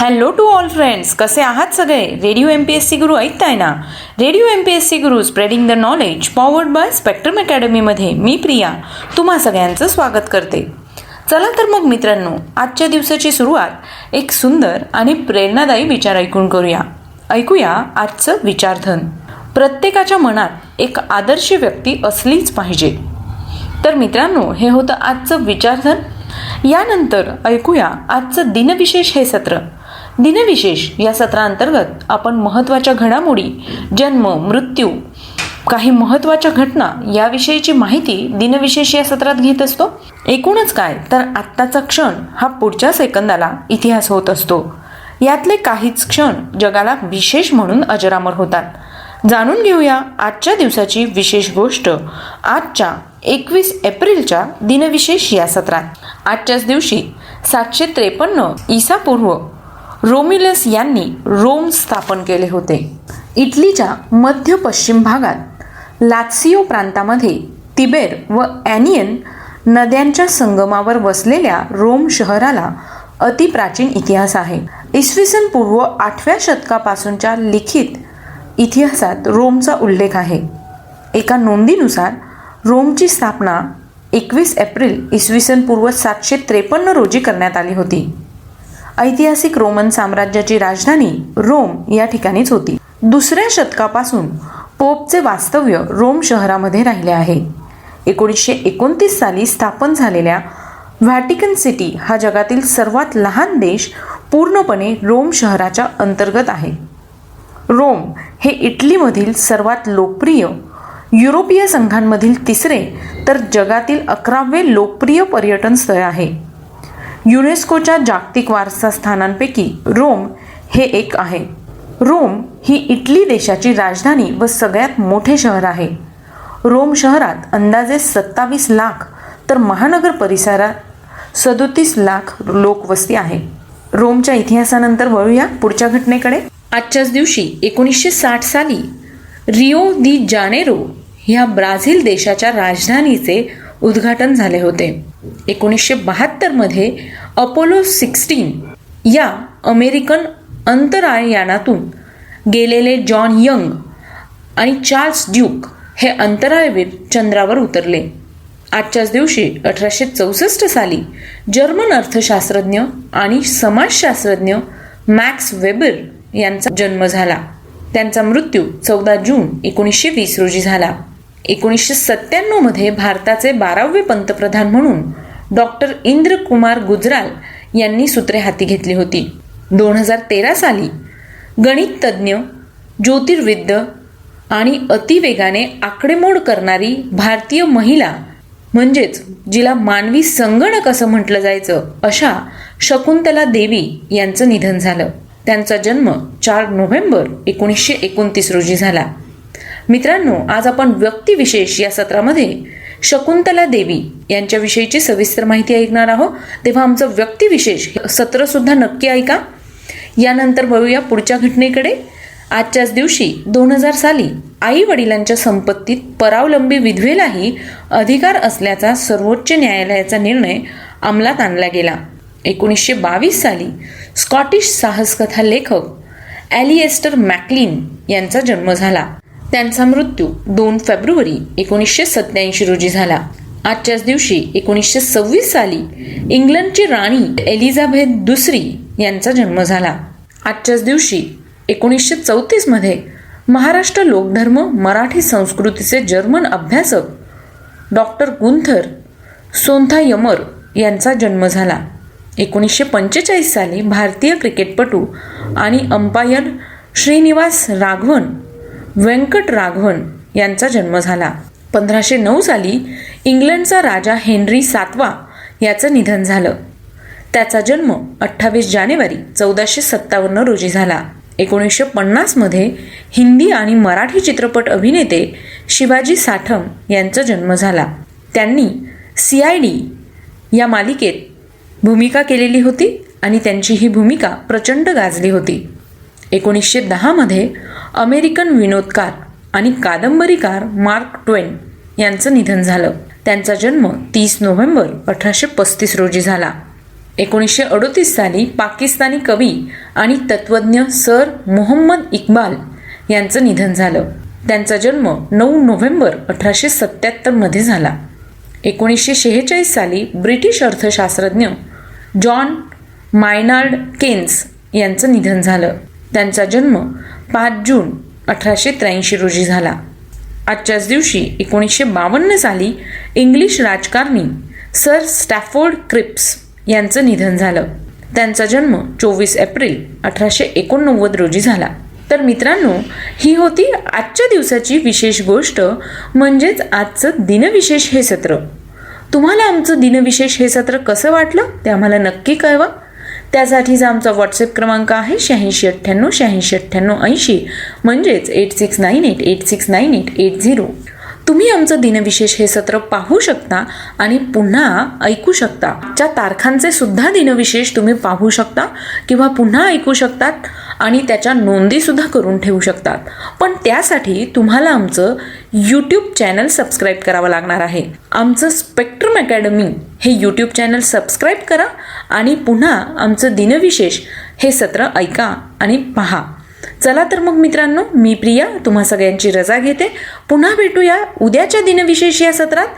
Hello to all friends कसे आहात सगळे? Radio M P S C Guru ऐकताय ना? Radio M P S C Guru spreading the knowledge powered by Spectrum अकॅडमीमध्ये मी प्रिया तुम्हा सगळ्यांचं स्वागत करते. चला तर मग मित्रांनो आजच्या दिवसाची सुरुवात एक सुंदर आणि प्रेरणादायी विचार ऐकून करूया. ऐकूया आजचं विचारधन. प्रत्येकाच्या मनात एक आदर्श व्यक्ती असलीच पाहिजे. तर मित्रांनो हे होतं आजचं विचारधन. यानंतर ऐकूया आजचं दिनविशेष हे सत्र. दिनविशेष या सत्रांतर्गत आपण महत्त्वाच्या घडामोडी जन्म मृत्यू काही महत्त्वाच्या घटना याविषयीची माहिती दिनविशेष या सत्रात घेत असतो. एकूणच काय तर आत्ताचा क्षण हा पुढच्या सेकंदाला इतिहास होत असतो. यातले काहीच क्षण जगाला विशेष म्हणून अजरामर होतात. जाणून घेऊया आजच्या दिवसाची विशेष गोष्ट आजच्या एकवीस एप्रिलच्या दिनविशेष या सत्रात. आजच्याच दिवशी सातशे त्रेपन्न ईसापूर्व रोमिलस यांनी रोम स्थापन केले होते. इटलीच्या मध्य पश्चिम भागात लात्सिओ प्रांतामध्ये तिबेर व ॲनियन नद्यांच्या संगमावर वसलेल्या रोम शहराला अतिप्राचीन इतिहास आहे. इसवी सन पूर्व आठव्या शतकापासूनच्या लिखित इतिहासात रोमचा उल्लेख आहे. एका नोंदीनुसार रोमची स्थापना एकवीस एप्रिल इसवी सन पूर्व सातशे त्रेपन्न रोजी करण्यात आली होती. ऐतिहासिक रोमन साम्राज्याची राजधानी रोम या ठिकाणीच होती. दुसऱ्या शतकापासून पोपचे वास्तव्य रोम शहरामध्ये राहिले आहे. एकोणीसशे एकोणतीस साली स्थापन झालेल्या व्हॅटिकन सिटी हा जगातील सर्वात लहान देश पूर्णपणे रोम शहराच्या अंतर्गत आहे. रोम हे इटलीमधील सर्वात लोकप्रिय युरोपीय संघांमधील तिसरे तर जगातील अकरावे लोकप्रिय पर्यटन स्थळ आहे. युनेस्कोच्या जागतिक वारसा स्थानांपैकी रोम हे एक आहे. रोम ही इटली देशाची राजधानी व सगळ्यात मोठे शहर आहे. रोम शहरात अंदाजे सत्तावीस लाख तर महानगर परिसरात सदोतीस लाख लोकवस्ती आहे. रोमच्या इतिहासानंतर वळूया पुढच्या घटनेकडे. आजच्याच दिवशी एकोणीसशे साठ साली रिओ दी जानेरो ह्या ब्राझील देशाच्या राजधानीचे उद्घाटन झाले होते. एकोणीसशे बहात्तरमध्ये अपोलो सिक्स्टीन या अमेरिकन अंतराळयानातून गेलेले जॉन यंग आणि चार्ल्स ड्यूक हे अंतराळवीर चंद्रावर उतरले. आजच्याच दिवशी अठराशे चौसष्ट साली जर्मन अर्थशास्त्रज्ञ आणि समाजशास्त्रज्ञ मॅक्स वेबर यांचा जन्म झाला. त्यांचा मृत्यू चौदा जून एकोणीसशे वीस रोजी झाला. एकोणीसशे सत्त्याण्णवमध्ये भारताचे बारावे पंतप्रधान म्हणून डॉक्टर इंद्र कुमार गुजराल यांनी सूत्रे हाती घेतली होती. दोन हजार तेरा साली गणिततज्ज्ञ ज्योतिर्विद्य आणि अतिवेगाने आकडेमोड करणारी भारतीय महिला म्हणजेच जिला मानवी संगणक असं म्हटलं जायचं अशा शकुंतला देवी यांचं निधन झालं. त्यांचा जन्म चार नोव्हेंबर एकोणीसशे एकोणतीस रोजी झाला. मित्रांनो आज आपण व्यक्तिविशेष या सत्रामध्ये शकुंतला देवी यांच्याविषयीची सविस्तर माहिती ऐकणार आहोत. तेव्हा आमचं व्यक्तिविशेष हे सत्र सुद्धा नक्की ऐका. यानंतर वळूया पुढच्या घटनेकडे. आजच्याच दिवशी दोन हजार साली आई वडिलांच्या संपत्तीत परावलंबी विधवेलाही अधिकार असल्याचा सर्वोच्च न्यायालयाचा निर्णय अंमलात आणला गेला. एकोणीसशे बावीस साली स्कॉटिश साहसकथा लेखक ॲलिएस्टर मॅकलिन यांचा जन्म झाला. त्यांचा मृत्यू दोन फेब्रुवारी एकोणीसशे सत्याऐंशी रोजी झाला. आजच्याच दिवशी एकोणीसशे सव्वीस साली इंग्लंडची राणी एलिझाबेथ दुसरी यांचा जन्म झाला. आजच्याच दिवशी एकोणीसशे चौतीसमध्ये महाराष्ट्र लोकधर्म मराठी संस्कृतीचे जर्मन अभ्यासक डॉक्टर गुंथर सोंथायमर यांचा जन्म झाला. एकोणीसशे पंचेचाळीस साली भारतीय क्रिकेटपटू आणि अंपायर श्रीनिवास राघवन व्यंकट राघवन यांचा जन्म झाला. पंधराशे नऊ साली इंग्लंडचा राजा हेनरी सातवा याचं निधन झालं. त्याचा जन्म अठ्ठावीस जानेवारी चौदाशे सत्तावन्न रोजी झाला. एकोणीसशे पन्नासमध्ये हिंदी आणि मराठी चित्रपट अभिनेते शिवाजी साठम यांचा जन्म झाला. त्यांनी सी आय डी या मालिकेत भूमिका केलेली होती आणि त्यांची ही भूमिका प्रचंड गाजली होती. एकोणीसशे दहामध्ये अमेरिकन विनोदकार आणि कादंबरीकार मार्क ट्वेन यांचं निधन झालं. त्यांचा जन्म तीस नोव्हेंबर अठराशे पस्तीस रोजी झाला. एकोणीसशे अडोतीस साली पाकिस्तानी कवी आणि तत्त्वज्ञ सर मोहम्मद इक्बाल यांचं निधन झालं. त्यांचा जन्म नऊ नोव्हेंबर अठराशे सत्त्याहत्तरमध्ये झाला. एकोणीसशे शेहेचाळीस साली ब्रिटिश अर्थशास्त्रज्ञ जॉन मायनार्ड केन्स यांचं निधन झालं. त्यांचा जन्म पाच जून अठराशे त्र्याऐंशी रोजी झाला. आजच्याच दिवशी एकोणीसशे बावन्न साली इंग्लिश राजकारणी सर स्टॅफोर्ड क्रिप्स यांचं निधन झालं. त्यांचा जन्म चोवीस एप्रिल अठराशे एकोणनव्वद रोजी झाला. तर मित्रांनो ही होती आजच्या दिवसाची विशेष गोष्ट म्हणजेच आजचं दिनविशेष हे सत्र. तुम्हाला आमचं दिनविशेष हे सत्र कसं वाटलं ते आम्हाला नक्की कळवा. त्यासाठीचा आमचा व्हॉट्सअप क्रमांक आहे शहाऐंशी अठ्ठ्याण्णव शहाऐंशी अठ्ठ्याण्णव ऐंशी. म्हणजेच eight six nine eight eight six nine eight eight zero तुम्ही आमचं दिनविशेष हे सत्र पाहू शकता आणि पुन्हा ऐकू शकता. ज्या तारखांचे सुद्धा दिनविशेष तुम्ही पाहू शकता किंवा पुन्हा ऐकू शकतात. आणि त्याच्या नोंदीसुद्धा करून ठेवू शकतात. पण त्यासाठी तुम्हाला आमचं यूट्यूब चॅनल सबस्क्राईब करावं लागणार आहे. आमचं स्पेक्ट्रम अकॅडमी हे यूट्यूब चॅनल सबस्क्राईब करा आणि पुन्हा आमचं दिनविशेष हे सत्र ऐका आणि पहा. चला तर मग मित्रांनो मी प्रिया तुम्हा सगळ्यांची रजा घेते. पुन्हा भेटूया उद्याच्या दिनविशेष या सत्रात.